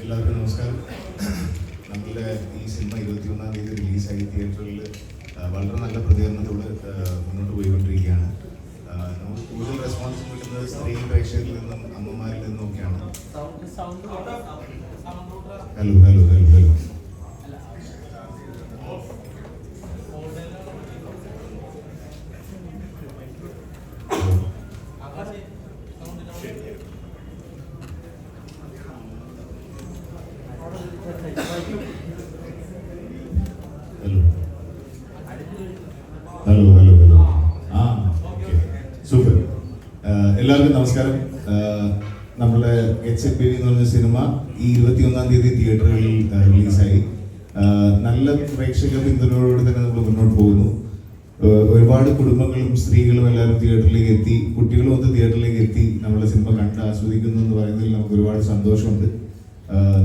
എല്ലാവർക്കും നമസ്കാരം. നമ്മളുടെ ഈ സിനിമ ഇരുപത്തിയൊന്നാം തീയതി റിലീസായി. തിയേറ്ററിൽ വളരെ നല്ല പ്രതികരണത്തോട് മുന്നോട്ട് പോയിക്കൊണ്ടിരിക്കുകയാണ്. നമുക്ക് കൂടുതൽ റെസ്പോൺസ് കിട്ടുന്നത് സ്ത്രീ പ്രേക്ഷകരിൽ നിന്നും അമ്മമാരിൽ നിന്നും ഒക്കെയാണ് hello hello hello. Hello hello hello ആ സൂപ്പർ എല്ലാവർക്കും നമസ്കാരം. ആഹ് നമ്മുടെ എച്ച് എ പി എന്ന് പറഞ്ഞ സിനിമ ഈ ഇരുപത്തിയൊന്നാം തീയതി തിയേറ്ററുകളിൽ റിലീസായി നല്ല പ്രേക്ഷക പിന്തുണയോട് തന്നെ നമ്മൾ മുന്നോട്ട് പോകുന്നു. ഒരുപാട് കുടുംബങ്ങളും സ്ത്രീകളും എല്ലാവരും തിയേറ്ററിലേക്ക് എത്തി. കുട്ടികളും ഒന്ന് തിയേറ്ററിലേക്ക് എത്തി. നമ്മളെ സിനിമ കണ്ട് ആസ്വദിക്കുന്നു എന്ന് പറയുന്നതിൽ നമുക്ക് ഒരുപാട് സന്തോഷമുണ്ട്.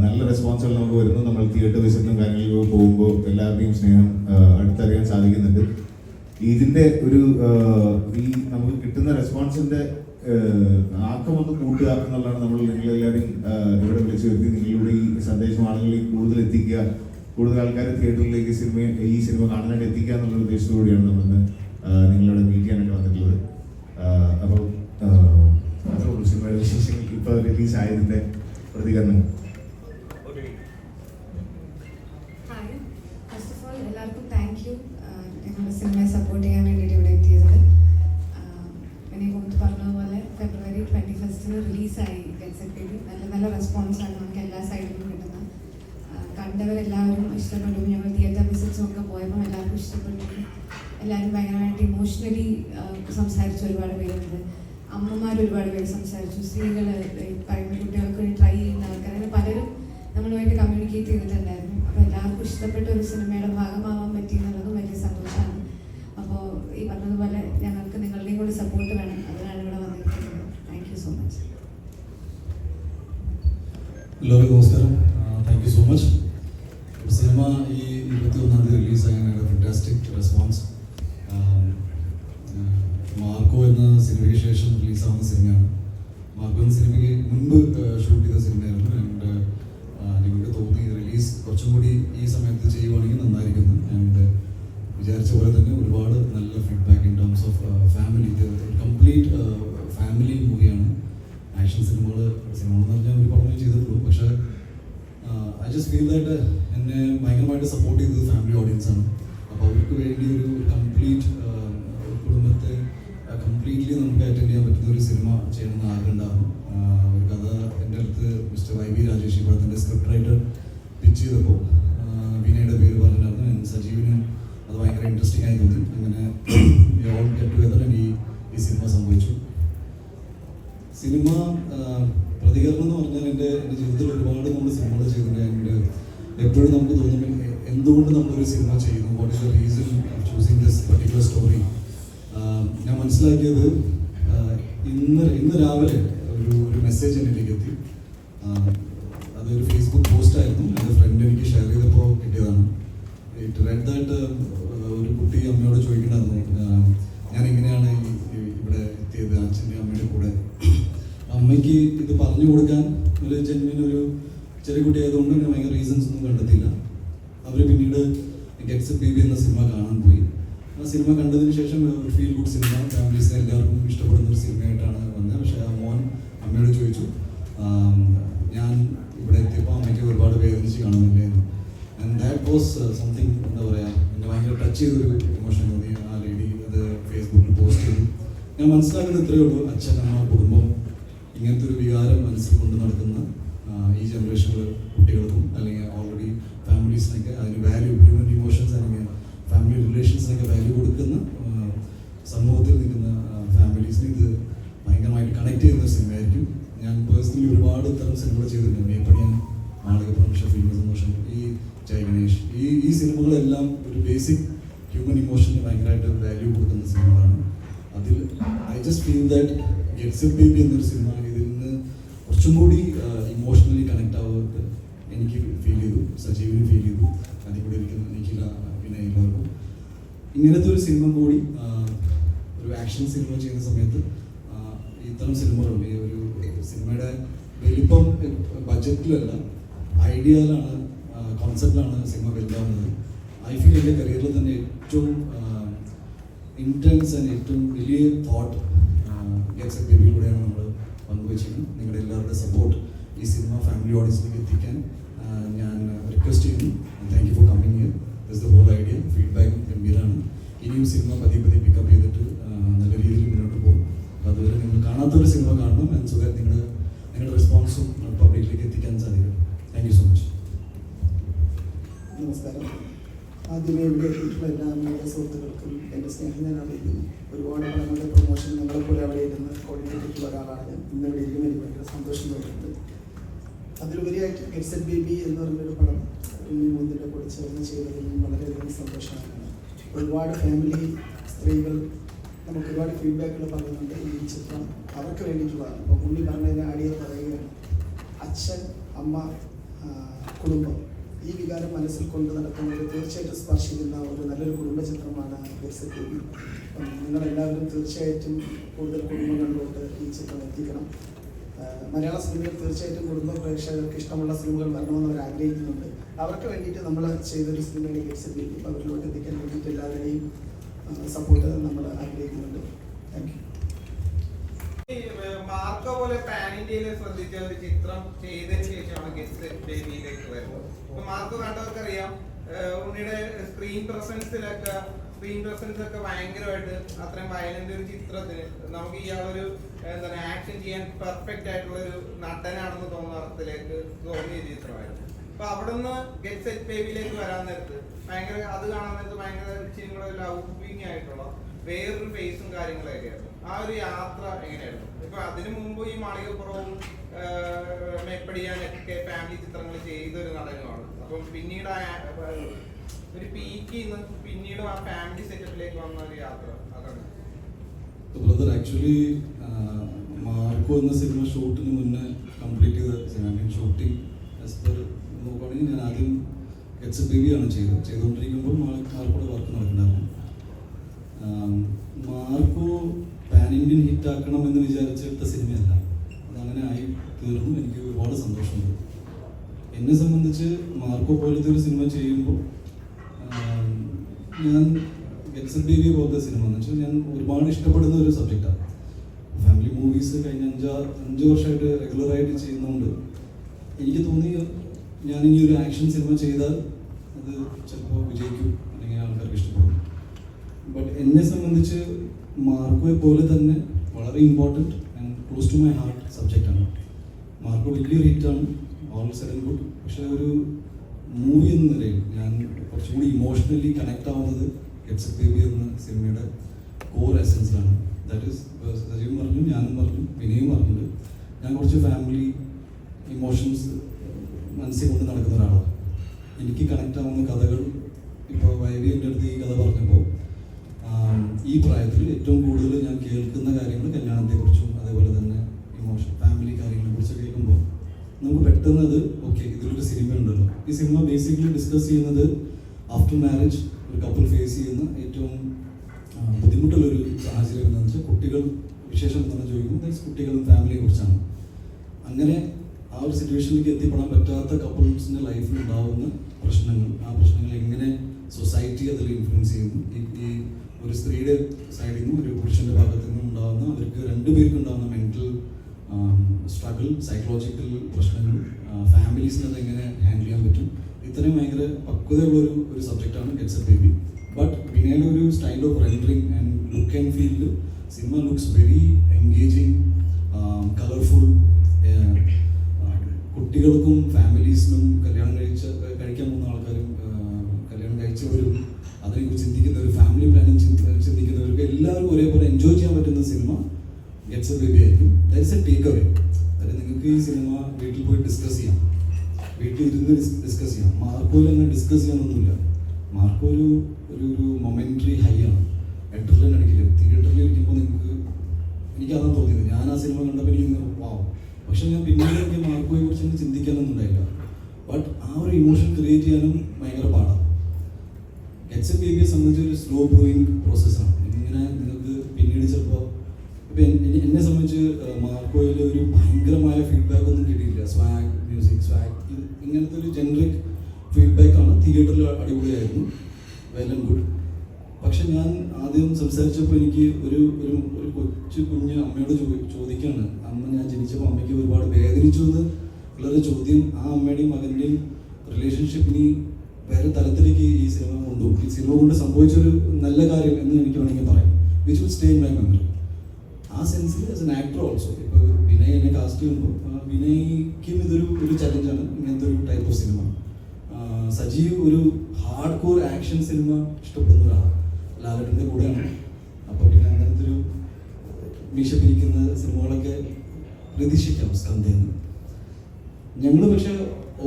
നല്ല റെസ്പോൺസുകൾ നമുക്ക് വരുന്നു. നമ്മൾ തിയേറ്റർ വിസിറ്റും കാര്യങ്ങളിലൊക്കെ പോകുമ്പോൾ എല്ലാവരുടെയും സ്നേഹം അടുത്തറിയാൻ സാധിക്കുന്നുണ്ട്. ഇതിന്റെ ഒരു ഈ നമുക്ക് കിട്ടുന്ന റെസ്പോൺസിന്റെ ആക്കം ഒന്ന് കൂട്ടുക എന്നുള്ളതാണ് നമ്മൾ നിങ്ങളെല്ലാവരും ഇവിടെ വിളിച്ചു വരുത്തി. നിങ്ങളുടെ ഈ സന്ദേശം ആളുകളിൽ കൂടുതൽ എത്തിക്കുക കൂടുതൽ ആൾക്കാരെ തിയേറ്ററിലേക്ക് സിനിമ ഈ സിനിമ കാണാനായിട്ട് എത്തിക്കുക എന്നുള്ള ഉദ്ദേശത്തോടെയാണ് നമ്മളിന്ന് നിങ്ങളോട് മീറ്റ് ചെയ്യാനായിട്ട് വന്നിട്ടുള്ളത്. അപ്പോൾ സിനിമയുടെ വിശേഷങ്ങൾ ഇപ്പോൾ റിലീസ് ആയതിന്റെ പ്രതികരണം. ഹായ് ഫസ്റ്റ് ഓഫ് ഓൾ എല്ലാവർക്കും താങ്ക് യു ഞങ്ങളുടെ സിനിമയെ സമയത്ത് ചെയ്യുവാണെങ്കിൽ നന്നായിരിക്കുന്നു ആൻഡ് വിചാരിച്ച പോലെ തന്നെ ഒരുപാട് നല്ല feedback in terms of family ഇത് കംപ്ലീറ്റ് ഫാമിലി മൂവിയാണ് ആക്ഷൻ സിനിമകൾ സിനിമകൾ എന്ന് പറഞ്ഞാൽ ഒരു പടമേ ചെയ്തിട്ടുള്ളൂ. പക്ഷേ ഐ ജസ്റ്റ് ഫീൽ ദാറ്റ് എന്നെ ഭയങ്കരമായിട്ട് സപ്പോർട്ട് ചെയ്തത് ഫാമിലി ഓഡിയൻസ് ആണ്. അപ്പോൾ അവർക്ക് വേണ്ടി ഒരു കംപ്ലീറ്റ് കുടുംബത്തെ കംപ്ലീറ്റ്ലി നമുക്ക് അറ്റൻഡ് ചെയ്യാൻ പറ്റുന്ന ഒരു സിനിമ ചെയ്യണമെന്ന് ആഗ്രഹം ആഹ് ഒരു കഥ എന്റെ അടുത്ത് മിസ്റ്റർ വൈ വി രാജേഷ് പടത്തിന്റെ സ്ക്രിപ്റ്റ് റൈറ്റർ പിച്ച് ചെയ്തപ്പോൾ വിനയുടെ പേര് പറഞ്ഞിട്ടുണ്ടായിരുന്നു സജീവിന് അത് ഭയങ്കര ഇൻട്രസ്റ്റിംഗ് ആയി തോന്നി. അങ്ങനെ ഓൾ ഗെറ്റ് ടുഗദർ ഈ ഈ സിനിമ സംഭവിച്ചു. സിനിമ പ്രതികരണം എന്ന് പറഞ്ഞാൽ എന്റെ എന്റെ ജീവിതത്തിൽ ഒരുപാട് നമ്മൾ സിനിമകൾ ചെയ്തിട്ടുണ്ട് ആൻഡ് എപ്പോഴും നമുക്ക് തോന്നും എ- എന്തുകൊണ്ട് നമ്മളൊരു സിനിമ ചെയ്യുന്നു? What is the reason choosing this particular story ഞാൻ മനസ്സിലാക്കിയത് ഇന്ന് ഇന്ന് രാവിലെ ഒരു ഒരു മെസ്സേജ് എന്നിലേക്ക് എത്തി. അതൊരു ഫേസ്ബുക്ക് പോസ്റ്റ് ആയിരുന്നു. എന്റെ ഫ്രണ്ട് എനിക്ക് ഷെയർ കിട്ടിയതാണ് റെഡ് ഒരു കുട്ടി അമ്മയോട് ചോദിക്കണമായിരുന്നു ഞാൻ എങ്ങനെയാണ് ഇവിടെ എത്തിയത് അച്ഛന്റെ അമ്മയുടെ കൂടെ. അമ്മയ്ക്ക് ഇത് പറഞ്ഞു കൊടുക്കാൻ ഒരു ജന്മിൻ ഒരു ചെറിയ കുട്ടി ആയതുകൊണ്ട് തന്നെ ഭയങ്കര റീസൺസ് ഒന്നും കണ്ടെത്തിയില്ല. അവർ പിന്നീട് ഗെറ്റ്സ് ബി എന്ന സിനിമ കാണാൻ പോയി. ആ സിനിമ കണ്ടതിന് ശേഷം ഒരു ഫീൽ ഗുഡ് സിനിമ ഫാമിലീസ് എല്ലാവർക്കും ഇഷ്ടപ്പെടുന്ന ഒരു സിനിമയായിട്ടാണ് വന്നത്. പക്ഷേ ആ മോൻ അമ്മയോട് ചോദിച്ചു ആം, ഞാൻ ഇവിടെ എത്തിയപ്പോൾ അമ്മയ്ക്ക് ഒരുപാട് വേദനിച്ച് കാണുന്നില്ലായിരുന്നു ആൻഡ് ദാറ്റ് വാസ് സംതിങ് എന്താ പറയുക എന്നെ ഭയങ്കര ടച്ച് ചെയ്തൊരു ഇമോഷൻ തോന്നി ആ ലേഡി അത് ഫേസ്ബുക്കിൽ പോസ്റ്റ് ചെയ്തു. ഞാൻ മനസ്സിലാക്കുന്നത് ഇത്രയേ ഉള്ളൂ. അച്ഛൻ അമ്മ കുടുംബം ഇങ്ങനത്തെ ഒരു വികാരം മനസ്സിൽ കൊണ്ട് നടക്കുന്ന ഈ ജനറേഷനിലെ കുട്ടികൾക്കും അല്ലെങ്കിൽ ഓൾറെഡി ഫാമിലീസിനൊക്കെ അതിന് വാല്യൂ ഹ്യൂമൻ ഇമോഷൻസ് അല്ലെങ്കിൽ ഫാമിലി റിലേഷൻസിനൊക്കെ വാല്യൂ കൊടുക്കുന്ന സമൂഹത്തിൽ നിൽക്കുന്ന ഫാമിലീസിന് ഇത് ഭയങ്കരമായിട്ട് കണക്ട് ചെയ്യുന്ന സിനിമയായിരിക്കും ഞാൻ പേഴ്സണലി ഒരുപാട് തരം സിനിമകൾ ചെയ്തിട്ടുണ്ട്. മേപ്പടിയാൻ മാളികപ്പുറം ഷഫീൽ സന്തോഷം ഈ ജയ ഗണേഷ് ഈ ഈ സിനിമകളെല്ലാം ഒരു ബേസിക് ഹ്യൂമൻ ഇമോഷന് ഭയങ്കരമായിട്ട് വാല്യൂ കൊടുക്കുന്ന സിനിമകളാണ്. അതിൽ I just feel that gets a baby എന്നൊരു സിനിമ ഇതിൽ നിന്ന് കുറച്ചും കൂടി ഇമോഷണലി കണക്ട് ആവുന്നത് എനിക്ക് ഫീൽ ചെയ്തു സജീവിന് ഫീൽ ചെയ്തു. അതിൽ കൂടെ ഇരിക്കുന്ന എനിക്കില്ല പിന്നെ എല്ലാവർക്കും ഇങ്ങനത്തെ ഒരു സിനിമ കൂടി ഒരു ആക്ഷൻ സിനിമ ചെയ്യുന്ന സമയത്ത് ഇത്തരം സിനിമകൾ ഈ ഒരു സിനിമയുടെ വലിപ്പം ബഡ്ജറ്റിലല്ല ഐഡിയയിലാണ് കോൺസെപ്റ്റിലാണ് സിനിമ വലുതാവുന്നത്. ഐ ഫീൽ എന്റെ കരിയറിൽ തന്നെ ഏറ്റവും ഇന്റൻസ് ആൻഡ് ഏറ്റവും വലിയ തോട്ട് ഗെറ്റ്സ് ബേബിയിലൂടെയാണ് നമ്മൾ പങ്കുവച്ചിരുന്നത് നിങ്ങളുടെ എല്ലാവരുടെ സപ്പോർട്ട് ഈ സിനിമ ഫാമിലി ഓഡിയൻസിലേക്ക് എത്തിക്കാൻ ഞാൻ റിക്വസ്റ്റ് ചെയ്യുന്നു. Thank you for coming here this the whole idea feedback ഗംഭീരമാണ് ഇനിയും സിനിമ പതിയെ പതിയെ പിക്കപ്പ് ചെയ്തിട്ട് നല്ല രീതിയിൽ മുന്നോട്ട് പോകും. അതുവരെ നിങ്ങൾ കാണാത്തൊരു സിനിമ കാണണം. ആൻഡ് സോ ദാറ്റ് നിങ്ങളുടെ നിങ്ങളുടെ റെസ്പോൺസും പബ്ലിക്കിലേക്ക് എത്തിക്കാൻ സാധിക്കും. താങ്ക് യു സോ മച്ച് നമസ്കാരം. ആദ്യമേ ഇവിടെ എത്തിയിട്ടുള്ള എല്ലാ നമ്മുടെ സുഹൃത്തുക്കൾക്കും എന്റെ സ്നേഹം ഞാൻ അറിയിക്കുന്നു. ഒരുപാട് പടങ്ങളുടെ പ്രൊമോഷൻ നിങ്ങളെപ്പോലെ അവിടെ ഇരുന്ന് കോർഡിനേറ്റ് ചെയ്തിട്ടുള്ള ഒരാളാണ്. ഞാൻ ഇന്ന് ഇവിടെ ഇരിക്കുന്ന എനിക്ക് ഭയങ്കര സന്തോഷം തോന്നുന്നുണ്ട്. അതിലുപരിയായിട്ട് ഗെറ്റ്സ് എറ്റ് ബേബി എന്ന് പറഞ്ഞൊരു പടം ഉണ്ണി മുന്തിന്റെ കൂടെ ചേർന്ന് ചെയ്തതിൽ വളരെയധികം സന്തോഷമാണ് ഒരുപാട് ഫാമിലി സ്ത്രീകൾ നമുക്ക് ഒരുപാട് ഫീഡ്ബാക്കുകൾ പറയുന്നുണ്ട് ഈ ചിത്രം അവർക്ക് വേണ്ടിയിട്ടുള്ളതാണ്. അപ്പോൾ ഉണ്ണി പറഞ്ഞതിന് ആടിയെ പറയുകയാണ്. അച്ഛൻ അമ്മ കുടുംബം. ഈ വികാരം മനസ്സിൽ കൊണ്ട് നടക്കുന്നത് തീർച്ചയായിട്ടും സ്പർശിക്കുന്ന ഒരു നല്ലൊരു കുടുംബ ചിത്രമാണ് നിങ്ങളെല്ലാവരും തീർച്ചയായിട്ടും കൂടുതൽ കുടുംബങ്ങളിലോട്ട് ഈ ചിത്രം എത്തിക്കണം. മലയാള സിനിമയിൽ തീർച്ചയായിട്ടും കുടുംബ പ്രേക്ഷകർക്ക് ഇഷ്ടമുള്ള സിനിമകൾ വരണമെന്ന് അവർ ആഗ്രഹിക്കുന്നുണ്ട്. അവർക്ക് വേണ്ടിയിട്ട് നമ്മൾ ചെയ്തൊരു സിനിമയാണ് എറ്റ് ബേബി അവരിലോട്ട് എത്തിക്കാൻ വേണ്ടിയിട്ട് എല്ലാവരുടെയും സപ്പോർട്ട് നമ്മൾ ആഗ്രഹിക്കുന്നുണ്ട്. താങ്ക് മാർക്കോ പോലെ പാൻ ഇന്ത്യയിൽ ശ്രദ്ധിച്ച ഒരു ചിത്രം ചെയ്തതിനു ശേഷമാണ് ഗെസ്റ്റ് ബേബിയിലേക്ക് വരുന്നത്. അപ്പൊ മാർക്കോ കണ്ടവർക്കറിയാം ഉണ്ണിയുടെ സ്ക്രീൻ പ്രസൻസിലൊക്കെ സ്ക്രീൻ പ്രസൻസ് ഒക്കെ ഭയങ്കരമായിട്ട് അത്രയും വയലന്റ് ഒരു ചിത്രത്തിന് നമുക്ക് ഇയാളൊരു എന്താണ് ആക്ഷൻ ചെയ്യാൻ പെർഫെക്റ്റ് ആയിട്ടുള്ള ഒരു നടനാണെന്ന് തോന്നുന്ന അർത്ഥത്തിലേക്ക് തോന്നിയ ചിത്രമായിരുന്നു. അപ്പൊ അവിടുന്ന് ഗെറ്റ് സെറ്റ് ബേബിയിലേക്ക് വരാൻ നേരത്ത് ഭയങ്കര അത് കാണാൻ നേരത്ത് ഭയങ്കര ലൗകിങ് ആയിട്ടുള്ള വേറൊരു ഫേസും കാര്യങ്ങളൊക്കെ ആയിരുന്നു ആ ഒരു യാത്ര എങ്ങനെയായിരുന്നു? ഇപ്പൊ അതിനു മുമ്പ് ഈ മാളികപ്പുറവും മേപ്പടിയാനൊക്കെ ഫാമിലി ചിത്രങ്ങൾ ചെയ്ത ഒരു നടനുമാണ് അപ്പം പിന്നീട് ആ ഒരു നിന്ന് പിന്നീട് ആ ഫാമിലി സെറ്റപ്പിലേക്ക് വന്ന ഒരു യാത്ര. അതാണ്. ബ്രദർ ആക്ച്വലി മാർക്കോ എന്ന സിനിമ ഷൂട്ടിന് മുന്നേ കംപ്ലീറ്റ് ചെയ്ത സിനിമ ഷൂട്ടിംഗ് ആസ് പെർ നോക്കുകയാണെങ്കിൽ ഞാൻ ആദ്യം എച്ച് ബി ആണ് ചെയ്തത്. ചെയ്തുകൊണ്ടിരിക്കുമ്പോൾ മാർക്കോടെ വർക്ക് നടക്കുന്നുണ്ടായിരുന്നു മാർക്കോ പാൻ ഇന്ത്യൻ ഹിറ്റ് ആക്കണം എന്ന് വിചാരിച്ചെടുത്ത സിനിമയല്ല. അതങ്ങനെ ആയി തീർന്നു. എനിക്ക് ഒരുപാട് സന്തോഷമുണ്ട്. എന്നെ സംബന്ധിച്ച് മാർക്കോ പോലത്തെ ഒരു സിനിമ ചെയ്യുമ്പോൾ ഞാൻ ഞാൻ ടി വി പോലത്തെ സിനിമ എന്ന് വെച്ചാൽ ഞാൻ ഒരുപാട് ഇഷ്ടപ്പെടുന്ന ഒരു സബ്ജക്റ്റാണ്. ഫാമിലി മൂവീസ് കഴിഞ്ഞ അഞ്ചാ അഞ്ച് വർഷമായിട്ട് റെഗുലറായിട്ട് ചെയ്യുന്നതുകൊണ്ട് എനിക്ക് തോന്നി ഞാൻ ഇനി ഒരു ആക്ഷൻ സിനിമ ചെയ്താൽ അത് ചിലപ്പോൾ വിജയിക്കും അല്ലെങ്കിൽ ആൾക്കാർക്ക് ഇഷ്ടപ്പെടും. ബട്ട് എന്നെ സംബന്ധിച്ച് മാർക്കോയെ പോലെ തന്നെ വളരെ important and close to my heart സബ്ജക്റ്റാണ് മാർക്കോ വലിയ റേറ്റാണ് ഓൾ സഡൻ ഗുഡ് പക്ഷേ ഒരു മൂവി എന്ന നിലയിൽ ഞാൻ കുറച്ചും കൂടി ഇമോഷണലി കണക്ട് ആവുന്നത് ഗെറ്റ്സ് ബേബി എന്ന സിനിമയുടെ കോർ എസൻസിലാണ് ദാറ്റ് ഈസ് സജീവ് പറഞ്ഞു ഞാനും പറഞ്ഞു വിനയും പറഞ്ഞിട്ടുണ്ട് ഞാൻ കുറച്ച് ഫാമിലി ഇമോഷൻസ് മനസ്സിൽ കൊണ്ട് നടക്കുന്ന ഒരാളാണ്. എനിക്ക് കണക്റ്റ് ആവുന്ന കഥകൾ ഇപ്പോൾ വൈവി അടുത്ത് ഈ കഥ പറഞ്ഞപ്പോൾ ഈ പ്രായത്തിൽ ഏറ്റവും കൂടുതൽ ഞാൻ കേൾക്കുന്ന കാര്യങ്ങൾ കല്യാണത്തെക്കുറിച്ചും അതേപോലെ തന്നെ ഇമോഷൻ ഫാമിലി കാര്യങ്ങളെ കുറിച്ച് കേൾക്കുമ്പോൾ നമുക്ക് പെട്ടെന്ന് അത് ഓക്കെ ഇതിലൊരു സിനിമ ഉണ്ടല്ലോ. ഈ സിനിമ ബേസിക്കലി ഡിസ്കസ് ചെയ്യുന്നത് ആഫ്റ്റർ മാരേജ് ഒരു കപ്പിൾ ഫേസ് ചെയ്യുന്ന ഏറ്റവും ബുദ്ധിമുട്ടുള്ളൊരു സാഹചര്യം എന്താണെന്ന് വെച്ചാൽ കുട്ടികൾ വിശേഷം എന്താണെന്ന് ചോദിക്കുന്നത് that's കുട്ടികളും ഫാമിലിയെ കുറിച്ചാണ്. അങ്ങനെ ആ ഒരു സിറ്റുവേഷനിലേക്ക് എത്തിപ്പെടാൻ പറ്റാത്ത കപ്പിൾസിന്റെ ലൈഫിൽ ഉണ്ടാവുന്ന പ്രശ്നങ്ങൾ ആ പ്രശ്നങ്ങൾ എങ്ങനെ സൊസൈറ്റി അതിൽ ഇൻഫ്ലുവൻസ് ചെയ്യുന്നു. ഈ ഒരു സ്ത്രീയുടെ സൈഡിൽ നിന്നും ഒരു പുരുഷന്റെ ഭാഗത്തു നിന്നും ഉണ്ടാകുന്ന അവർക്ക് രണ്ടുപേർക്കും ഉണ്ടാകുന്ന മെന്റൽ സ്ട്രഗിൾ സൈക്കോളജിക്കൽ പ്രശ്നങ്ങൾ ഫാമിലീസിന് അത് എങ്ങനെ ഹാൻഡിൽ ചെയ്യാൻ പറ്റും? ഇത്രയും ഭയങ്കര പക്വതയുള്ള ഒരു ഒരു സബ്ജക്റ്റാണ് ഗെറ്റ്സ് എ ബേബി ബട്ട് പിന്നെ ഒരു style of rendering and look and feel cinema looks very engaging colourful കുട്ടികൾക്കും ഫാമിലീസിനും കല്യാണം കഴിച്ച കഴിക്കാൻ കഴിച്ചവരും അതിനെക്കുറിച്ച് ചിന്തിക്കുന്നവർ ഫാമിലി പ്ലാനിങ് ചിന്തിക്കുന്നവർക്ക് എല്ലാവർക്കും ഒരേപോലെ എൻജോയ് ചെയ്യാൻ പറ്റുന്ന cinema gets a take away അതായത് നിങ്ങൾക്ക് ഈ സിനിമ വീട്ടിൽ പോയി ഡിസ്കസ് ചെയ്യാം. വീട്ടിൽ ഇരുന്ന് ഡിസ്കസ് ചെയ്യാം. മാർക്കോയിൽ അങ്ങനെ ഡിസ്കസ് ചെയ്യാനൊന്നുമില്ല. മാർക്കോ ഒരു ഒരു ഒരു മൊമെന്ററി ഹൈ ആണ്. എഡ്രലിൻ അടിക്കില്ല തിയേറ്ററിൽ ഇരിക്കുമ്പോൾ നിങ്ങൾക്ക് എനിക്ക് അതാണ് തോന്നിയത്. ഞാൻ ആ സിനിമ കണ്ടപ്പോൾ എനിക്ക് വാവും പക്ഷെ ഞാൻ പിന്നീട് എനിക്ക് മാർക്കോയെ കുറിച്ച് ചിന്തിക്കാനൊന്നും ഉണ്ടായില്ല. ബട്ട് ആ ഒരു ഇമോഷൻ ക്രിയേറ്റ് ചെയ്യാനും ഭയങ്കര പാടാണ് എച്ച് എ ബിയെ സംബന്ധിച്ച് ഒരു സ്ലോ ഗ്രോയിങ് പ്രോസസ്സാണ് ഇങ്ങനെ നിങ്ങൾക്ക് പിന്നീട് ചിലപ്പോൾ ഇപ്പം എന്നെ സംബന്ധിച്ച് മാർക്കോയിൽ ഒരു ഭയങ്കരമായ ഫീഡ്ബാക്ക് ഒന്നും കിട്ടിയിട്ടില്ല. സ്വാഗ് മ്യൂസിക് സ്വാഗ് ഇങ്ങനത്തെ ഒരു ജനറിക് ഫീഡ്ബാക്കാണ് തിയേറ്ററിൽ അടിപൊളിയായിരുന്നു. വെൽ ആൻഡ് ഗുഡ് പക്ഷെ ഞാൻ ആദ്യം സംസാരിച്ചപ്പോൾ എനിക്ക് ഒരു ഒരു ഒരു കൊച്ചു കുഞ്ഞ് അമ്മയോട് ചോ ചോദിക്കുകയാണ് അമ്മ ഞാൻ ജനിച്ചപ്പോൾ അമ്മയ്ക്ക് ഒരുപാട് വേദനിച്ചു എന്ന് ഉള്ളൊരു ചോദ്യം. ആ അമ്മയുടെയും മകന്റെയും റിലേഷൻഷിപ്പിനെയും വേറെ തലത്തിലേക്ക് ഈ സിനിമ സിനിമ കൊണ്ട് സംഭവിച്ചൊരു നല്ല കാര്യം എന്ന് എനിക്ക് വേണമെങ്കിൽ പറയാം. Which will stay in my memory ആ സെൻസിൽ ആസ് എൻ ആക്ടർ ഓൾസോ ഇപ്പോൾ വിനയ് എന്നെ കാസ്റ്റ് ചെയ്യുമ്പോൾ വിനയ്ക്കും ഇതൊരു ഒരു ചലഞ്ചാണ് ഇങ്ങനത്തെ ഒരു ടൈപ്പ് ഓഫ് സിനിമ സജീവ് ഒരു ഹാർഡ് കോർ ആക്ഷൻ സിനിമ ഇഷ്ടപ്പെടുന്ന ഒരാളാണ്. ലാലട്ടിന്റെ കൂടെയാണ്. അപ്പോൾ പിന്നെ അങ്ങനത്തെ ഒരു മീശ പിരിക്കുന്ന സിനിമകളൊക്കെ പ്രതീക്ഷിക്കാം സ്കന്ധയെന്ന് ഞങ്ങൾ പക്ഷേ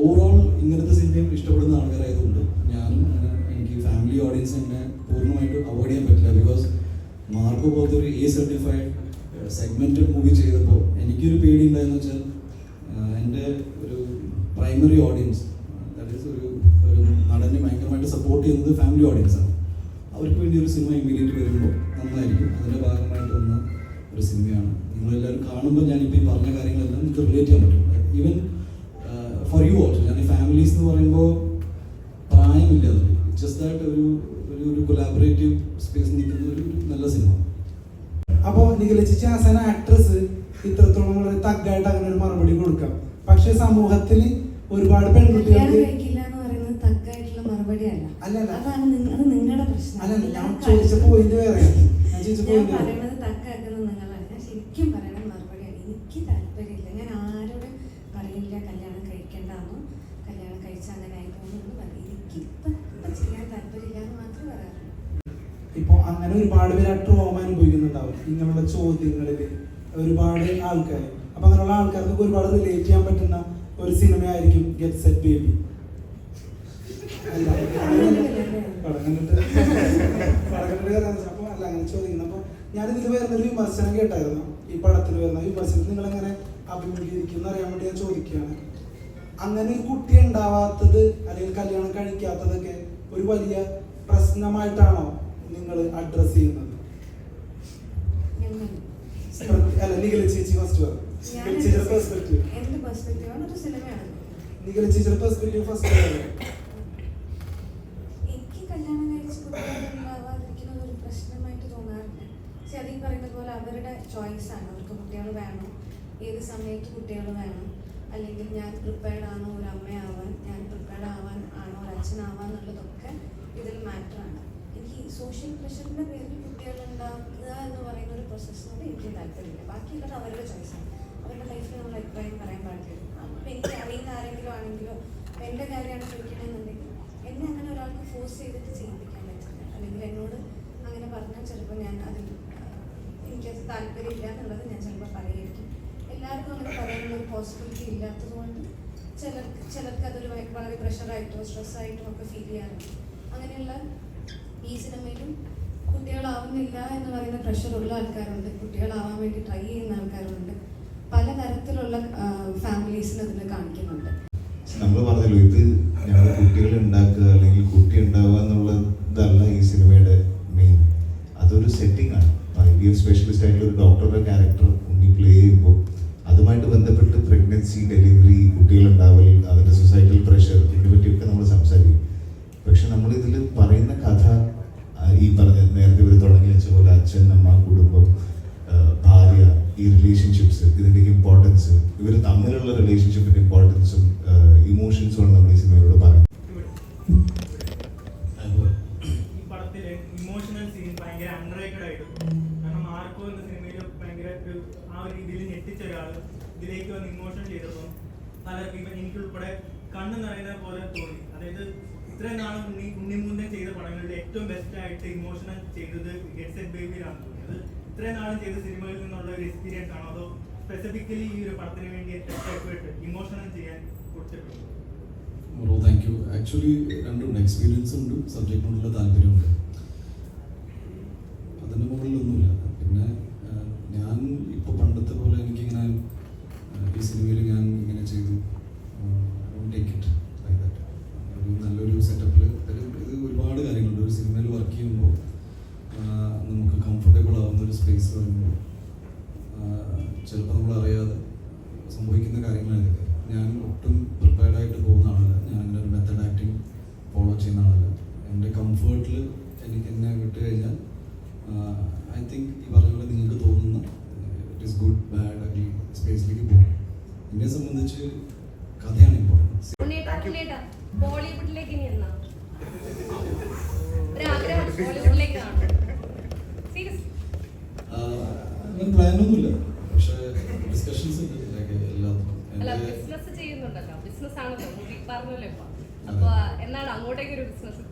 ഓവറോൾ ഇങ്ങനത്തെ സിനിമയും ഇഷ്ടപ്പെടുന്ന ആൾക്കാരായതുകൊണ്ട് ഞാനും ഫാമിലി ഓഡിയൻസ് തന്നെ പൂർണമായിട്ട് അവോയ്ഡ് ചെയ്യാൻ പറ്റില്ല. ബിക്കോസ് മാർക്കോ പോലത്തെ ഒരു എ സർട്ടിഫൈഡ് സെഗ്മെന്റഡ് മൂവി ചെയ്തപ്പോൾ എനിക്കൊരു പേടി ഉണ്ടായെന്ന് വെച്ചാൽ എന്റെ ഒരു പ്രൈമറി ഓഡിയൻസ് ദാറ്റ് ഈസ് ഒരു ഒരു നടനെ ഭയങ്കരമായിട്ട് സപ്പോർട്ട് ചെയ്യുന്നത് ഫാമിലി ഓഡിയൻസാണ് അവർക്ക് വേണ്ടി ഒരു സിനിമ ഇമ്മീഡിയറ്റ് വരുമ്പോൾ നന്നായിരിക്കും. അതിന്റെ ഭാഗമായിട്ട് വന്ന ഒരു സിനിമയാണ് നിങ്ങളെല്ലാവരും കാണുമ്പോൾ ഞാനിപ്പോൾ ഈ പറഞ്ഞ കാര്യങ്ങളെല്ലാം നിങ്ങൾക്ക് റിലേറ്റ് ചെയ്യാൻ പറ്റും. ഈവൻ ഫോർ യു ഓൾസോ ഞാൻ ഈ ഫാമിലീസ് എന്ന് പറയുമ്പോൾ പ്രായമില്ല അത് ജസ്റ്റ് ദാറ്റ് ഒരു ഒരു ഒരു കൊലാബറേറ്റീവ് സ്പേസ് നിൽക്കുന്ന ഒരു നല്ല സിനിമ അപ്പോൾ നിഖില ചേച്ചി ആക്ട്രസ് ഇത്രത്തോളം വളരെ തഗ്ഗായിട്ട് അങ്ങനെ ഒരു മറുപടി കൊടുക്കാം. പക്ഷെ സമൂഹത്തിൽ ഒരുപാട് പെൺകുട്ടികൾക്ക് അല്ലല്ല. അതാണ് നിങ്ങൾ അത് നിങ്ങളുടെ പ്രശ്നം. അല്ല ഞാൻ ചോദിച്ച. പോയിന്റ് വേറെയാണ്. ഞാൻ ചോദിച്ച പോയിന്റ് അങ്ങനെ ഒരുപാട് പേര് ആ ട്രോമ അനുഭവിക്കുന്നുണ്ടാവും. ഇങ്ങനെയുള്ള ചോദ്യങ്ങളിൽ ഒരുപാട് ആൾക്കാർ അപ്പൊ അങ്ങനെയുള്ള ആൾക്കാർക്ക് ഒരുപാട് റിലേറ്റ് ചെയ്യാൻ പറ്റുന്ന ഒരു സിനിമയായിരിക്കും ഗെറ്റ് സെറ്റ് ബേബി അല്ല പടം കണ്ടിട്ട് പടം കണ്ടിട്ട് കയറാന്ന് വെച്ചാ, അപ്പൊ അല്ല ഇതിൽ വരുന്ന ഒരു വിമർശനം കേട്ടായിരുന്നു. ഈ പടത്തിൽ വരുന്ന വിമർശനം നിങ്ങൾ എങ്ങനെ അഭിമുഖീകരിക്കും അറിയാൻ വേണ്ടി ഞാൻ ചോദിക്കുകയാണ്. അങ്ങനെ ഒരു കുട്ടി ഉണ്ടാവാത്തത് അല്ലെങ്കിൽ കല്യാണം കഴിക്കാത്തതൊക്കെ ഒരു വലിയ പ്രശ്നമായിട്ടാണോ നിങ്ങൾ അഡ്രസ് ചെയ്യുന്നത്? അല്ല നിഖില ചേച്ചി ഫസ്റ്റ് പറ ഞാൻ പെർസ്പെക്റ്റീവ് നിഖില ഫസ്റ്റ് അവരുടെ ചോയ്സ് ആണ്. അവർക്ക് കുട്ടികൾ വേണം. ഏത് സമയത്ത് കുട്ടികൾ വേണം. അല്ലെങ്കിൽ ഞാൻ പ്രിപ്പയർഡ് ആണോ ഒരു അമ്മയാവാൻ ഞാൻ പ്രിപ്പയർഡ് ആവാൻ ആണോ ഒരു അച്ഛനാവാൻ എന്നുള്ളതൊക്കെ ഇതിൽ മാറ്റർ ആണ്. എനിക്ക് സോഷ്യൽ പ്രഷറിന്റെ പേരിൽ കുട്ടികൾ ഉണ്ടാക്കുക എന്ന് പറയുന്ന ഒരു പ്രോസസ്സിനോട് എനിക്ക് താല്പര്യമില്ല. ബാക്കിയുള്ളത് അവരുടെ ചോയ്സാണ് അവരുടെ ലൈഫിൽ നമ്മൾ അഭിപ്രായം പറയാൻ പാടില്ല. അപ്പം എനിക്ക് അറിയുന്ന ആരെങ്കിലും ആണെങ്കിലോ എന്റെ കാര്യമാണ് ചോദിക്കണമെന്നുണ്ടെങ്കിൽ എന്നെ അങ്ങനെ ഒരാൾക്ക് ഫോഴ്സ് ചെയ്തിട്ട് ചെയ്യിപ്പിക്കാൻ പറ്റില്ല. അല്ലെങ്കിൽ എന്നോട് അങ്ങനെ പറഞ്ഞാൽ ചിലപ്പോൾ ഞാൻ അതിൽ എനിക്കത് താല്പര്യമില്ല എന്നുള്ളത് ഞാൻ ചിലപ്പോൾ പറയുമായിരിക്കും എല്ലാവർക്കും അങ്ങനെ പറയാനുള്ള ഒരു പോസിബിലിറ്റി ഇല്ലാത്തത് കൊണ്ട് ചിലർക്ക് ചിലർക്ക് അതൊരു വളരെ പ്രഷറായിട്ടോ സ്ട്രെസ്സായിട്ടോ ഒക്കെ ഫീൽ ചെയ്യാറുണ്ട്. അങ്ങനെയുള്ള ഈ സിനിമയിലും കുട്ടികളാവുന്നില്ല എന്ന് പറയുന്ന പ്രഷറുള്ള ആൾക്കാരുണ്ട്. കുട്ടികളാവാൻ വേണ്ടി ട്രൈ ചെയ്യുന്ന ആൾക്കാരുണ്ട്. പലതരത്തിലുള്ള ഫാമിലീസിന് അതിന് കാണിക്കുന്നുണ്ട്. നമ്മൾ പറഞ്ഞല്ലോ ഇത് ഞങ്ങൾ കുട്ടികൾ ഉണ്ടാക്കുക അല്ലെങ്കിൽ കുട്ടി ഉണ്ടാവുക എന്നുള്ളതല്ല ഈ സിനിമയുടെ മെയിൻ അതൊരു സെറ്റിംഗ് ആണ്. ഐ ബി എഫ് സ്പെഷ്യലിസ്റ്റ് ആയിട്ടുള്ള ഒരു ഡോക്ടറുടെ ക്യാരക്ടർ ഉണ്ണി പ്ലേ ചെയ്യുമ്പോൾ അതുമായിട്ട് ബന്ധപ്പെട്ട് പ്രഗ്നൻസി ഡെലിവറി കുട്ടികൾ ഉണ്ടാവൽ അതിന്റെ സൊസൈറ്റൽ പ്രഷർ ഇതിനെ പറ്റിയൊക്കെ നമ്മൾ സംസാരിക്കും പക്ഷെ നമ്മൾ ഇതിൽ പറയുന്ന കഥ ആ, ഈ പറഞ്ഞ നേരത്തെ ഇവർ തുടങ്ങി വെച്ച പോലെ അച്ഛൻ അമ്മ കുടുംബം ഭാര്യ ഈ റിലേഷൻഷിപ്സ് ഇതിന്റെ ഇമ്പോർട്ടൻസ് ഇവർ തമ്മിലുള്ള റിലേഷൻഷിപ്പിന്റെ ഇമ്പോർട്ടൻസും ഇമോഷൻസും ആണ് നമ്മൾ ഈ സിനിമയിലൂടെ പറയുന്നത്. ഈ പടത്തിലെ ഇമോഷണൽ സീൻ ഭയങ്കര അൺറേറ്റഡ് ആയിരുന്നു കാരണം മാർക്കോ എന്ന സിനിമയിൽ ഭയങ്കര ഒരു ആ ഒരു രീതിയിൽ ഞെട്ടിച്ച ഒരാൾ ഇതിലേക്ക് വന്ന് ഇമോഷൻ ചെയ്തപ്പോൾ പലർക്കും ഇപ്പം എനിക്കുൾപ്പെടെ കണ്ണ് നിറയുന്ന പോലെ തോന്നി. അതായത് ഇത്രയും നാളും ഉണ്ണി ഉണ്ണിമൂന്നൻ ചെയ്ത പടങ്ങളിൽ ഏറ്റവും ബെസ്റ്റ് ആയിട്ട് ഇമോഷണൽ ചെയ്തത് ഗെറ്റ് സെറ്റ് ബേബിയിലാണ് തോന്നിയത് ഇത്രയും നാളും ചെയ്ത സിനിമകളിൽ നിന്നുള്ള ഒരു എക്സ്പീരിയൻസ് ആണോ അതോ സ്പെസിഫിക്കലി ഈ ഒരു പടത്തിന് വേണ്ടി എഫേർട്ട് ഇമോഷണൽ ചെയ്യാൻ കൊടുത്തിട്ടുണ്ടോ? ബ്രോ താങ്ക് യു ആക്ച്വലി രണ്ടുണ്ട് എക്സ്പീരിയൻസ് ഉണ്ട് സബ്ജക്റ്റിനോടുള്ള താല്പര്യമുണ്ട്. ബിസിനസ് ആണല്ലോ മുടി പറഞ്ഞല്ലോ ഇപ്പൊ. അപ്പൊ എന്നാണ് അങ്ങോട്ടേക്ക് ഒരു ബിസിനസ്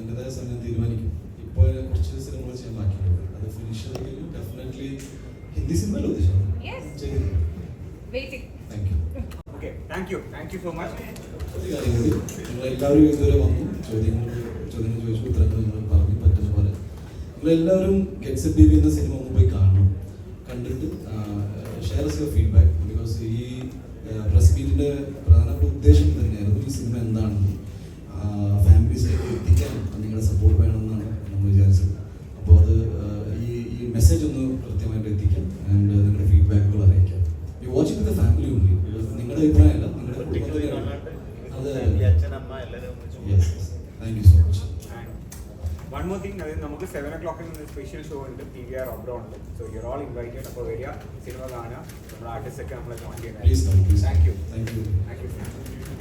എന്റെതായ സമയം തീരുമാനിക്കും. ഇപ്പോൾ കുറച്ച് സിനിമകൾ ചെയ്യാൻ ബാക്കിയുണ്ട്. അത് ഫിനിഷ് ചെയ്ത് കഴിഞ്ഞാൽ ഡെഫിനറ്റ്ലി ഹിന്ദി സിനിമയിൽ Yes. ഉദ്ദേശം ചെയ്തു waiting thank you okay thank you thank you so much ഒരു എല്ലാവരും ഇതുവരെ വന്നു. ചോദ്യങ്ങൾ ചോദ്യങ്ങൾ ചോദിച്ചു ഉത്തരങ്ങൾ നിങ്ങൾ പറഞ്ഞു പറ്റുന്ന പോലെ. നിങ്ങളെല്ലാവരും ഗെറ്റ്സ് ബി എന്ന സിനിമ ഒന്ന് പോയി കാണണം. കണ്ടിട്ട് ഷെയർ യുവർ ഫീഡ്ബാക്ക് ബിക്കോസ് ഈ പ്രസ് മീറ്റിന്റെ അപ്പോൾ വരിക സിനിമ കാണുക നമ്മുടെ ആർട്ടിസ്റ്റൊക്കെ നമ്മളെ ജോയിൻ ചെയ്യുന്നത് thank you thank you thank you